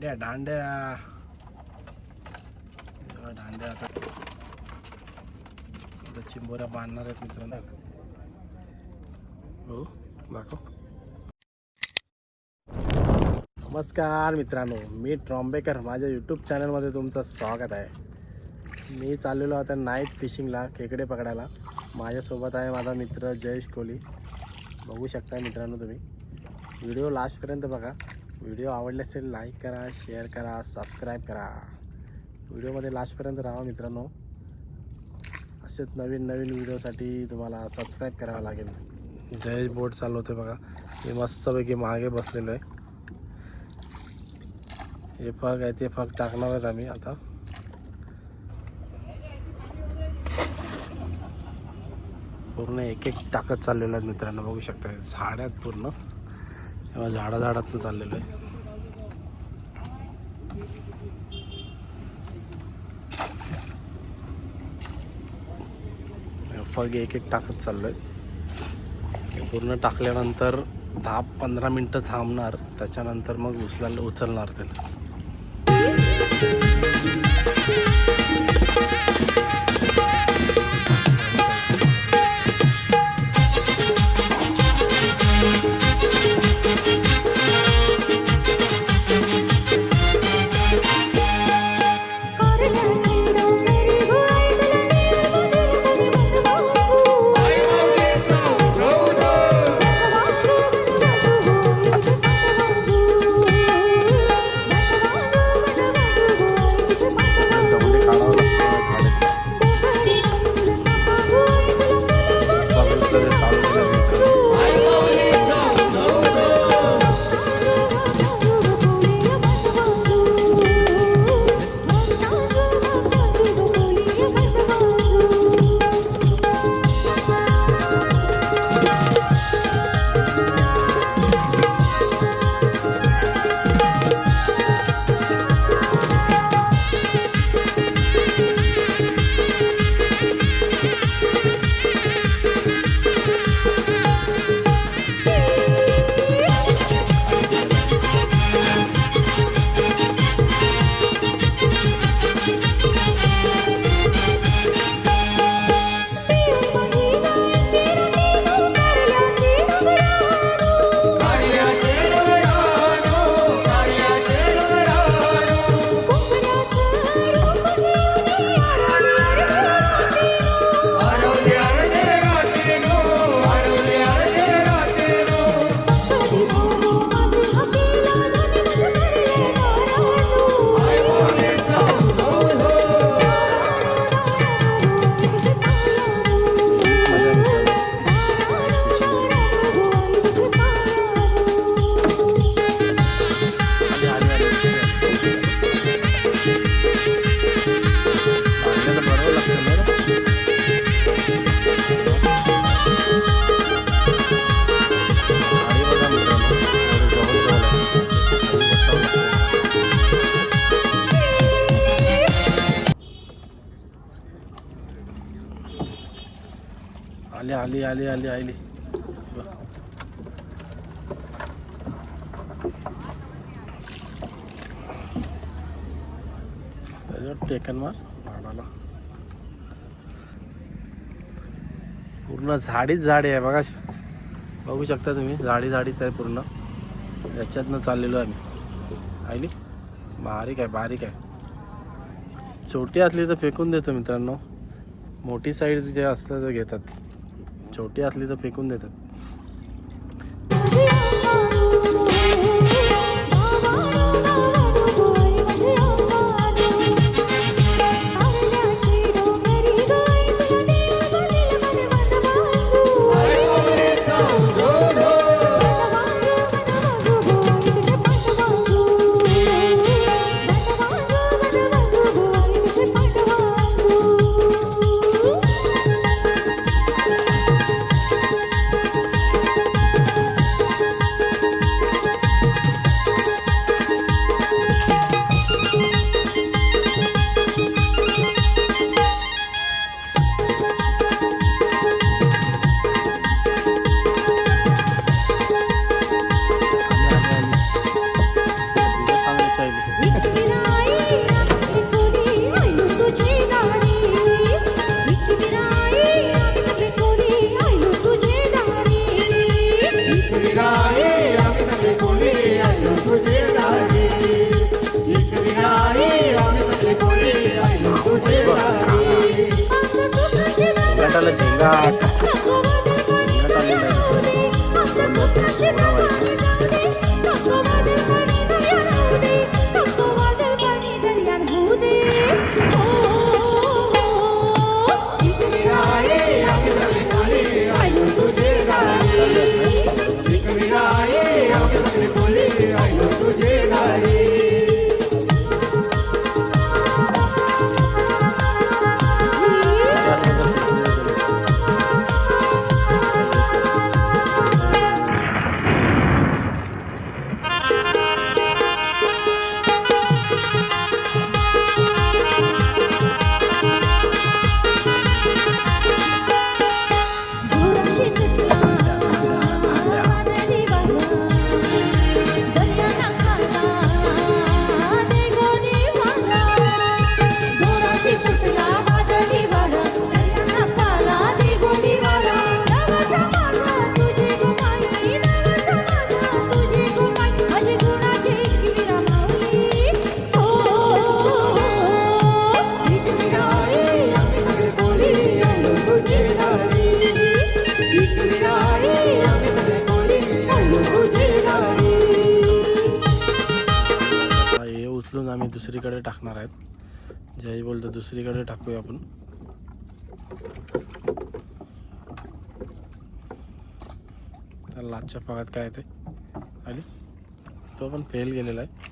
दांड्या दांड्या दांड्या आता आता चिंबोऱ्या बांधणार आहेत मित्रांनो हो दाखव नमस्कार मित्रांनो मी ट्रॉम्बेकर माझ्या यूट्यूब चॅनलमध्ये तुमचं स्वागत आहे. मी चाललेलो आता नाईट फिशिंगला खेकडे पकडायला. माझ्यासोबत आहे माझा मित्र जयेश कोहली. बघू शकता मित्रांनो तुम्ही. व्हिडिओ लास्टपर्यंत बघा. व्हिडिओ आवडले असेल लाईक करा शेअर करा सबस्क्राईब करा. व्हिडिओमध्ये लास्टपर्यंत राहा मित्रांनो. असेच नवीन नवीन व्हिडिओसाठी तुम्हाला सबस्क्राईब करावं लागेल. जयेश बोट चालवते बघा. मी मस्तपैकी मागे बसलेलो आहे. हे फग आहे ते फग टाकणार आहेत आम्ही आता. पूर्ण एक एक टाकत चाललेलो आहे मित्रांनो. बघू शकता झाड आहेत पूर्ण. तेव्हा झाडा झाडातनं चाललेलो आहे. फग एक एक टाकत चाललो आहे पूर्ण टाकल्यानंतर दहा पंधरा मिनटं थांबणार त्याच्यानंतर मग उचलायला उचलणार त्याला. आली आली आली आली. त्याच्यावर टेकन मार झाडाला. पूर्ण झाडीच झाडी आहे बघा. बघू शकता तुम्ही झाडी झाडीच आहे पूर्ण. याच्यातनं चाललेलो आहे आम्ही. आली बारीक आहे बारीक आहे. छोटी असली तर फेकून देतो मित्रांनो. मोठी साईड जे असतं ते घेतात. छोटी असली तर फेकून देतात. బట్టల జింగాట हे आम्ही दुसरीकडे टाकणार आहेत. जय बोलतो दुसरीकडे टाकूया आपण. तर लाचच्या भागात काय येते आली? तो पण फेल गेलेला आहे.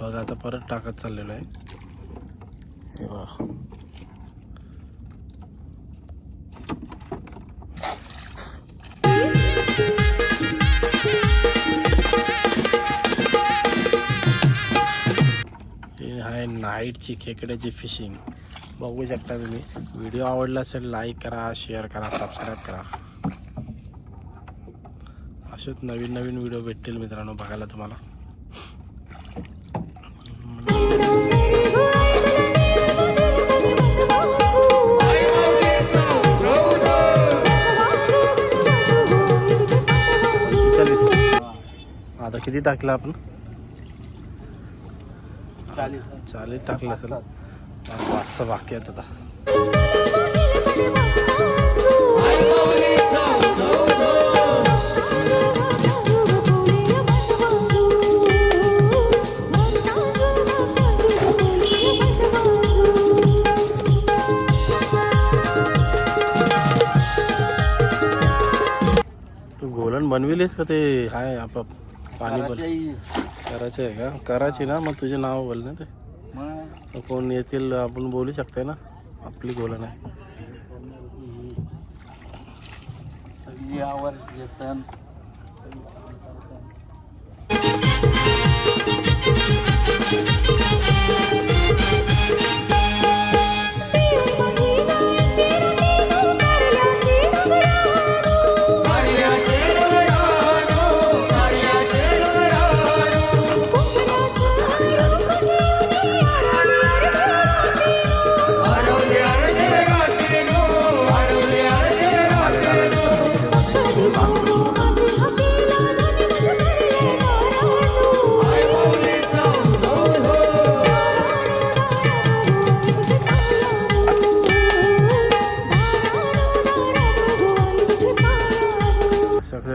बघा आता परत टाकत चाललेलो आहे. आहे खेकड्याची फिशिंग. बघू शकता तुम्ही. व्हिडिओ आवडला असेल लाईक करा शेअर करा सबस्क्राईब करा. असेच नवीन नवीन व्हिडिओ भेटतील मित्रांनो बघायला तुम्हाला. आता किती टाकलं आपण? चालीस टाकलं असेल पाच सहा बाकी आहेत आता. तू घोलन बनविलीस का ते हाय आप पाणी बोल करायचं आहे का? करायची ना मग तुझे नाव बोल ना ते. कोण येतील आपण बोलू शकते ना? आपली आवर येतन सगळं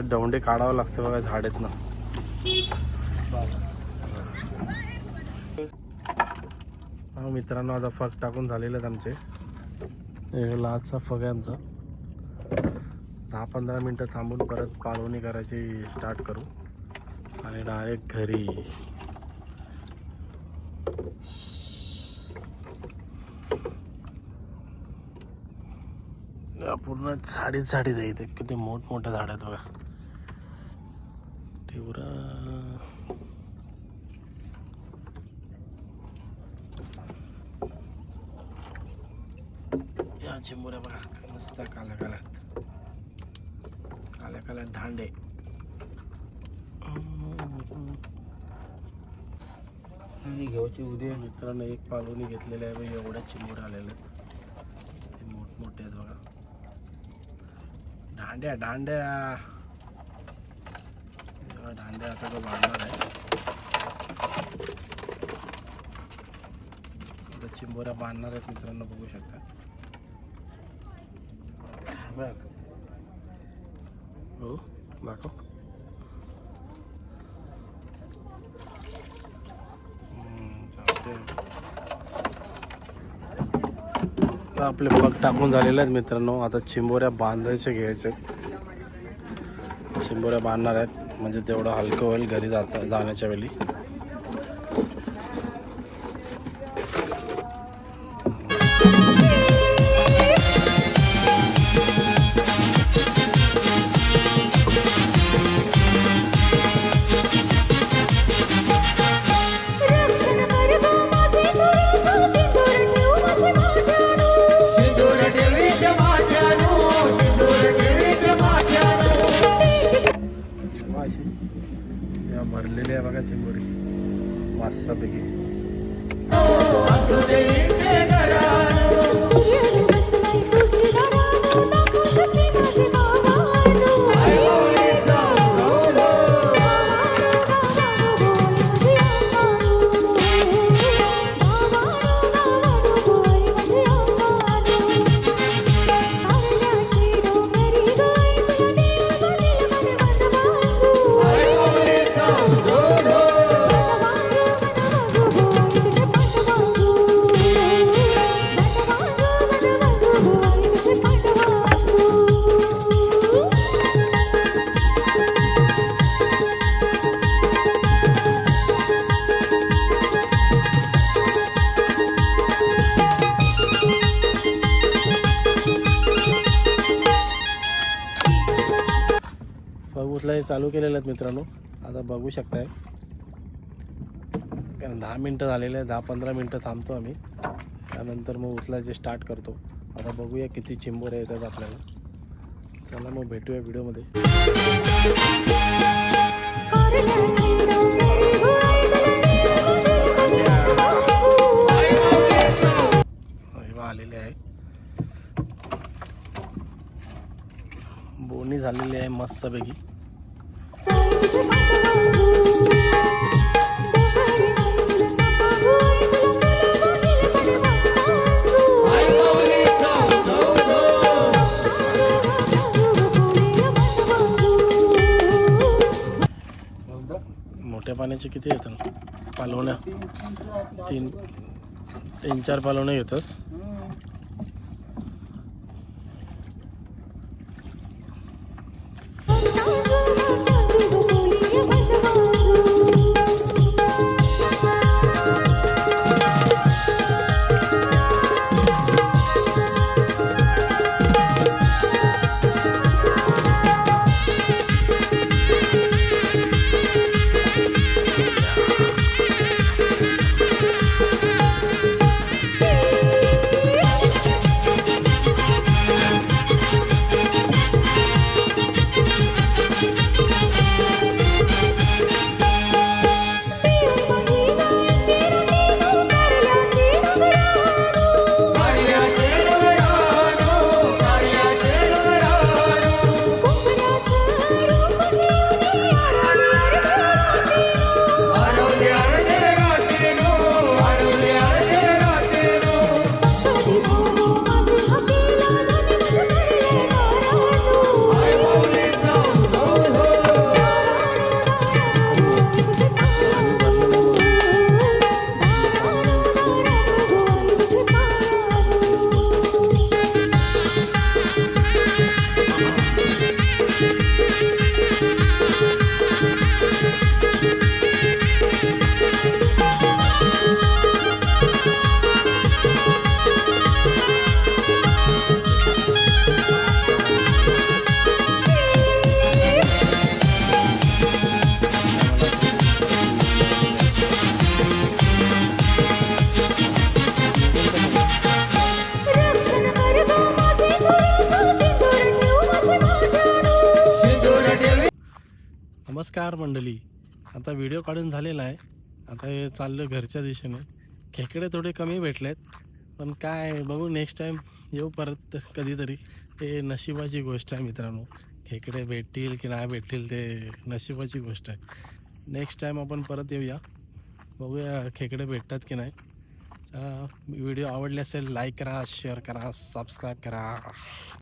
दौंडे काढावं लागतं बघा झाडेत ना हा मित्रांनो आता फग टाकून झालेले आहेत आमचे. एक लाचचा फग आहे आमचा. दहा पंधरा मिनटं थांबून परत पालवणी करायची स्टार्ट करू. आणि डायरेक्ट घरी. पूर्ण झाडीच झाडी जायचे किती मोठमोठ्या झाड आहेत बघा. तेवढा या चिंबुऱ्या बघा मस्त काल्या काल्या काल्या काल्या ढांडे. आणि घेऊची उद्या मित्रांनो एक पालवणी घेतलेली आहे बघ, एवढ्या चिमूर आलेल्या आहेत. ते मोठमोठे आहेत बघा. दांड्या दांड्या हे बघा, आता तो बांधणार आहे. आता चिंबोऱ्या बांधणार आहेत मित्रांनो बघू शकता. बघ. हो दाखव. आपले पग टाकून झालेले आहेत मित्रांनो. आता चिंबोऱ्या बांधायचे घ्यायचे. चिंबोऱ्या बांधणार आहेत. म्हणजे तेवढं हलकं होईल घरी जाता जाण्याच्या वेळी. मस्तपैकी चालू केलेले आहेत मित्रांनो. आता बघू शकताय. कारण दहा मिनटं झालेले आहे दहा पंधरा मिनटं थांबतो आम्ही. त्यानंतर मग उचलायचे स्टार्ट करतो. आता बघूया किती चिंबोऱ्या येतात आपल्याला. चला मग भेटूया व्हिडिओमध्ये. आलेले आहे. बोनी झालेली आहे मस्तपैकी. मोठ्या पाण्याचे किती येतात? पालवण्या. तीन तीन चार पालवण्या येतात. नमस्कार मंडळी. आता व्हिडिओ काढून झालेला आहे. आता हे चाललं घरच्या दिशेने. खेकडे थोडे कमी भेटलेत. पण काय बघू नेक्स्ट टाईम येऊ परत कधीतरी. ते नशिबाची गोष्ट आहे मित्रांनो. खेकडे भेटतील की नाही भेटतील ते नशिबाची गोष्ट आहे. नेक्स्ट टाईम आपण परत येऊया. बघूया खेकडे भेटतात की नाही. व्हिडिओ आवडले असेल लाईक करा शेअर करा सबस्क्राईब करा.